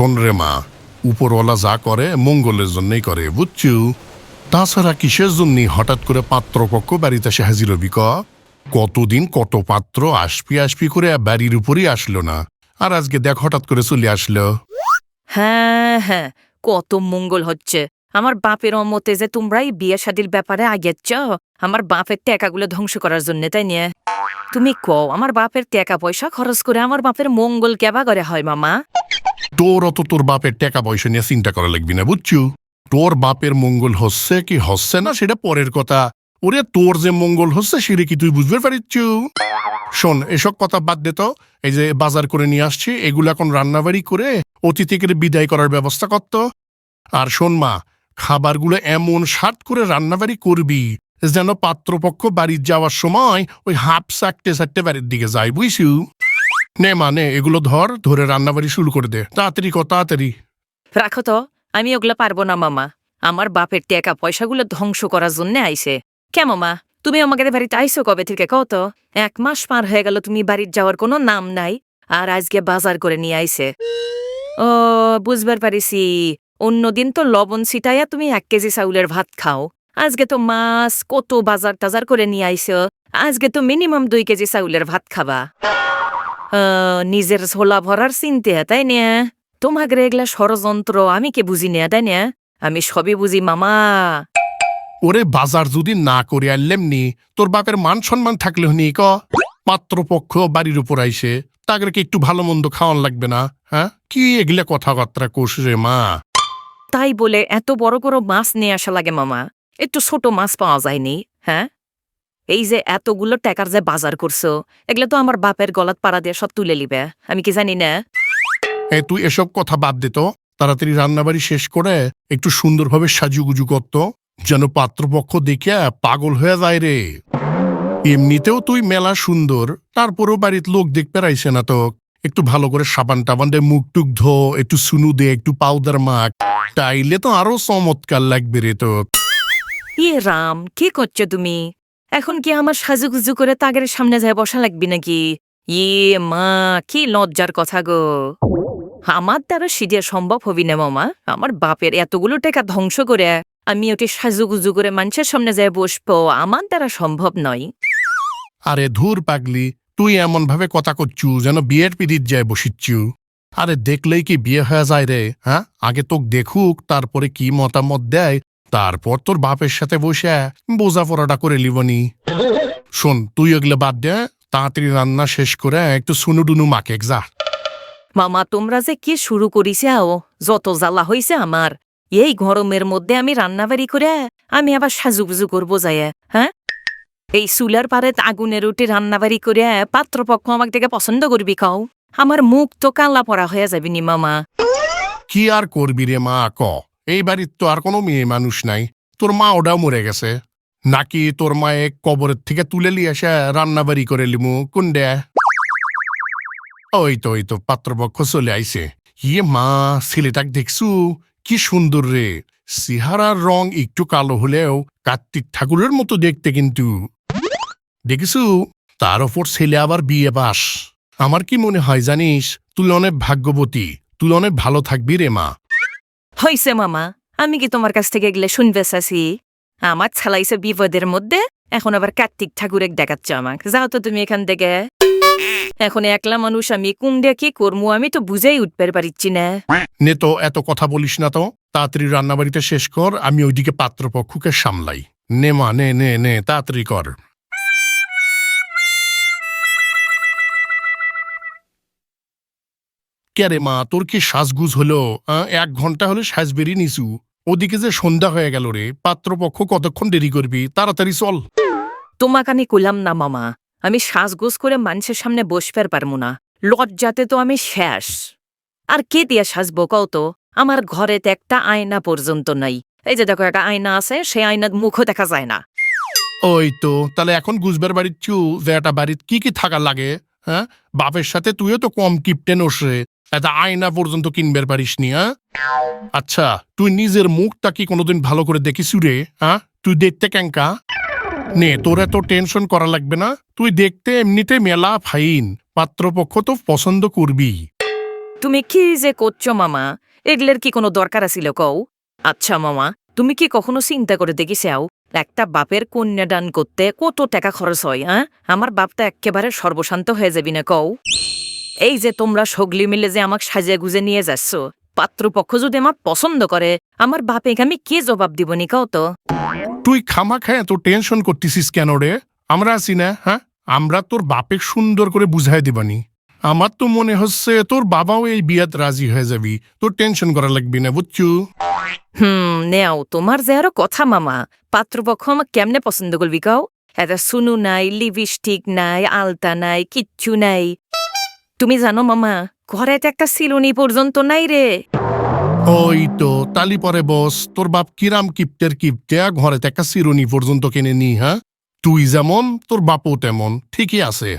শোন রে মা, উপরওয়ালা যা করে মঙ্গলের জন্যই করে, বুঝছু? তাছাড়া কিসের জন্যই হঠাৎ করে পাত্রপক্ষ বাড়িতে এসে হাজির হবি ক? কতদিন কত পাত্র আসপি আসপি করে বাড়ির উপরই আসলো না, আর আজকে দেখ হঠাৎ করে চলে আসলো। হ্যাঁ হ্যাঁ কত মঙ্গল হচ্ছে। আমার বাপের অমতে যে তোমরাই বিয়ে শাদির ব্যাপারে আগেচ্ছ, আমার বাপের টাকাগুলো ধ্বংস করার জন্য, তাই নিয়ে? তুমি কও, আমার বাপের টাকা পয়সা খরচ করে আমার বাপের মঙ্গল কেবা করে হয়, মামা? তোর অত তোর বাপের টাকা পয়সা নিয়ে চিন্তা করা লাগবি না, বুঝছু? তোর বাপের মঙ্গল হচ্ছে কি হচ্ছে না সেটা পরের কথা। ওরে, তোর যে মঙ্গল হচ্ছে সেটা কি তুই বুঝতে পারিচ্ছু? শোন, এসব কথা বাদ দে তো। এই যে বাজার করে নিয়ে আসছি, এগুলো এখন রান্নাবাড়ি করে অতিথিকে বিদায় করার ব্যবস্থা করত আর শোন মা, খাবারগুলো এমন সাত করে রান্নাবাড়ি করবি যেন পাত্রপক্ষ বাড়ির যাওয়ার সময় ওই হাফ সাকটে সাকটে বাড়ির দিকে যায়, বুঝছু? নে মানে এগুলো ধর, ধরে রান্নাবাড়ি শুরু করে দে। তাড়াতাড়ি ক তাড়াতাড়ি। রাখো তো, আমি ওগুলা পারব না, মামা। আমার বাপের টাকা পয়সাগুলো ধ্বংস করার জন্য আইছে কে মামা তুমি আমাদের বাড়িতে আইসো কবে থেকে কত এক মাস পার হয়ে গেল তুমি বাড়ির যাওয়ার কোনো নাম নাই, আর আজকে বাজার করে নিয়ে আইছে ও, বুঝবার পারিছি অন্যদিন তো লবণ ছিটাইয়া তুমি এক কেজি চাউলের ভাত খাও। আজকে তো মাছ কত বাজার টাজার করে নিয়ে আইছো আজকে তো মিনিমাম দুই কেজি চাউলের ভাত খাবা। নিজের ঝোলা ভরার চিন্তে তাই নিয়ে তোমাকে এগুলা ষড়যন্ত্র আমি কে বুঝি না তাই না? আমি সবই বুঝি মামা। ওরে বাজার যদি না করে আনলেমনি তোর বাপের মান সম্মান থাকলে হনি ক? পাত্রপক্ষ বাড়ির উপর আইসে তাদেরকে একটু ভালো মন্দ খাওয়ান লাগবে না হ্যাঁ? কি এগুলা কথাবার্তা কোষ রে মা? তাই বলে এত বড় বড় মাছ নিয়ে আসা লাগে মামা। একটু ছোট মাছ পাওয়া যায়নি হ্যাঁ? এই যে এতগুলো টাকার যে বাজার করছ এগুলো তো আমার বাপের গলাত পাড়া দিয়ে সব তুলে লিবে আমি কি জানি না? এ তুই এসব কথা বাদ দিত তাড়াতাড়ি রান্নাবাড়ি শেষ করে একটু সুন্দরভাবে সাজুগুজু করত যেন পাত্রপক্ষ দেখে পাগল হয়ে যায় রে। এমনিতেও তুই মেলা সুন্দর তারপরেও বাড়ির লোক দেখতে রাইছে না তো। একটু ভালো করে সাবান টাবান দে মুখ টুক ধো একটু সুনু দে একটু পাউডার মাখ। তাইলে তো আরও চমৎকার লাগবে রে তো। ইয়ে রাম কি করছ তুমি? এখন কি আমার সাজুগুজু করে তাগের সামনে যায় বসা লাগবি নাকি? ইয়ে মা, কি লজ্জার কথা গো। আমার দ্বারা সিডিয়া সম্ভব হবি না মামা। আমার বাপের এতগুলো টাকা ধ্বংস করে আমি ওটি সাজুগুজু করে মানুষের সামনে যায় বসবো, আমার দ্বারা সম্ভব নয়। আরে ধুর পাগলি, তুই এমন ভাবে কথা করছু যেন বিয়ের পিড়িত যায় বসিচ্ছু। আরে দেখলেই কি বিয়ে হয়ে যায় রে হ্যাঁ? আগে তোক দেখুক, তারপরে কি মতামত দেয় তারপর তোর বাপের সাথে বসে বোঝা বোঝাপড়াটা করে লিবনি। শোন তুই ওগুলো বাদ দে তাড়াতাড়ি রান্না শেষ করে একটু সুনু ডুনু মাকে যা। মামা তোমরা যে কি শুরু করিছাও যত জ্বালা হইছে আমার। এই গরমের মধ্যে আমি রান্না রান্নাবাড়ি করে আমি আবার সাজু সাজুগুজু করব যায় হ্যাঁ? এই চুলার পারে আগুনের উঠে রান্নাবাড়ি করে পাত্রপক্ষ আমাকে দেখে পছন্দ করবি খাও আমার মুখ তো কালা পড়া হয়ে যাবি নি মামা। কি আর করবি রে মা ক? এই বাড়ির তো আর কোনো মেয়ে মানুষ নাই। তোর মা ওটাও মরে গেছে। নাকি তোর মায়ে কবরের থেকে তুলে নিয়ে এসে রান্নাবাড়ি করে লিমু? কুন্ডে? ওই তো ওই তো, পাত্রপক্ষ চলে আইছে। ইয়ে মা, ছেলেটাক দেখছু? কি সুন্দর রে। সিহারার রং একটু কালো হলেও কার্তিক ঠাকুরের মতো দেখতে কিন্তু। দেখেছু? তার ওপর ছেলে আবার বিয়ে বাস আমার কি মনে হয় জানিস? তুই অনেক ভাগ্যবতী। তুই অনেক ভালো থাকবি রে মা। হইছে মামা, আমি কি তোমার কাছ থেকে এগুলো শুনবে চাসি আমার ছালাইছে বিপদের মধ্যে, এখন আবার কার্তিক ঠাকুরের দেখাচ্ছ আমাকে। যাও তো তুমি এখান থেকে। এখন একলা মানুষ, আমি দিয়ে কি করব আমি তো বুঝেই উঠতে পারিচ্ছি না। নে তো এত কথা বলিস না তো। তাড়াতাড়ি রান্নাবাড়িটা শেষ কর, আমি ওইদিকে পাত্রপক্ষকে সামলাই। নে মা, নে নে নে, তাড়াতাড়ি কর। কে রে মা? তোর কি সাজগুজ হলো? এক ঘণ্টা হলে সাজ বেরিয়ে নিছু ওদিকে যে সন্ধ্যা হয়ে গেল রে পাত্রপক্ষ কতক্ষণ দেরি করবি? তাড়াতাড়ি চল। তোমাকে আমি কইলাম না মামা আমি সাজগোজ করে মানুষের সামনে বসবার পারব না। লজ্জাতে তো আমি শেষ। আর কে দিয়ে সাজবো কও তো? আমার ঘরেতে একটা আয়না পর্যন্ত নাই। এই যে দেখো একটা আয়না আছে সেই আয়নার মুখও দেখা যায় না। ওই তো তাহলে এখন গুজবার বাড়ির চু যে একটা বাড়ির কি কি থাকা লাগে হ্যাঁ? বাপের সাথে তুইও তো কম কিপটে নোস রে। একটা আয়না পর্যন্ত কিনবার পারিস নি হ্যাঁ? আচ্ছা তুই নিজের মুখটা কি কোনোদিন ভালো করে দেখিস রে হ্যাঁ? তুই দেখতে ক্যাঙ্কা নে, তোর এত টেনশন করা লাগবে না। তুই দেখতে এমনিতে মেলা ফাইন। পাত্রপক্ষ তো পছন্দ করবি। তুমি কি যে করছ, মামা? এগুলোর কি কোনো দরকার আছিল কও? আচ্ছা মামা, তুমি কি কখনো চিন্তা করে দেখিসাও একটা বাপের কন্যা কন্যাদান করতে কত টাকা খরচ হয় হ্যাঁ? আমার বাপটা একেবারে সর্বশান্ত হয়ে যাবি না কও? এই যে তোমরা সগলি মিলে যে আমাকে সাজিয়ে গুজে নিয়ে যাচ্ছ পাত্রপক্ষ যদি আমার পছন্দ করে আমার বাপেকে আমি কে জবাব দিব নি কও তো? তুই খামা খায় এত টেনশন করতেছিস কেন রে? আমরা আছি না হ্যাঁ? আমরা তোর বাপের সুন্দর করে বুঝাই দিবানি। আমার তো মনে হচ্ছে তোর বাবাও এই বিয়াত রাজি হয়ে যাবি। তোর টেনশন করা লাগবি না বুঝছু? হুম নেও তোমার যে আরও কথা মামা পাত্রপক্ষ আমার কেমনে পছন্দ করবি কাও? এটা সুনু নাই লিপস্টিক নাই আলতা নাই কিচ্ছু নাই। তুমি জানো, মামা ঘরে একটা সিলুনি পর্যন্ত নাই রে। ওই তো, তালি পরে বস, তোর বাপ কিরাম কিপ্টের কিপ্টেয়া ঘরে একটা সিরুনি পর্যন্ত কিনে নি হ্যাঁ? তুই যেমন, তোর বাপও তেমন, ঠিকই আছে।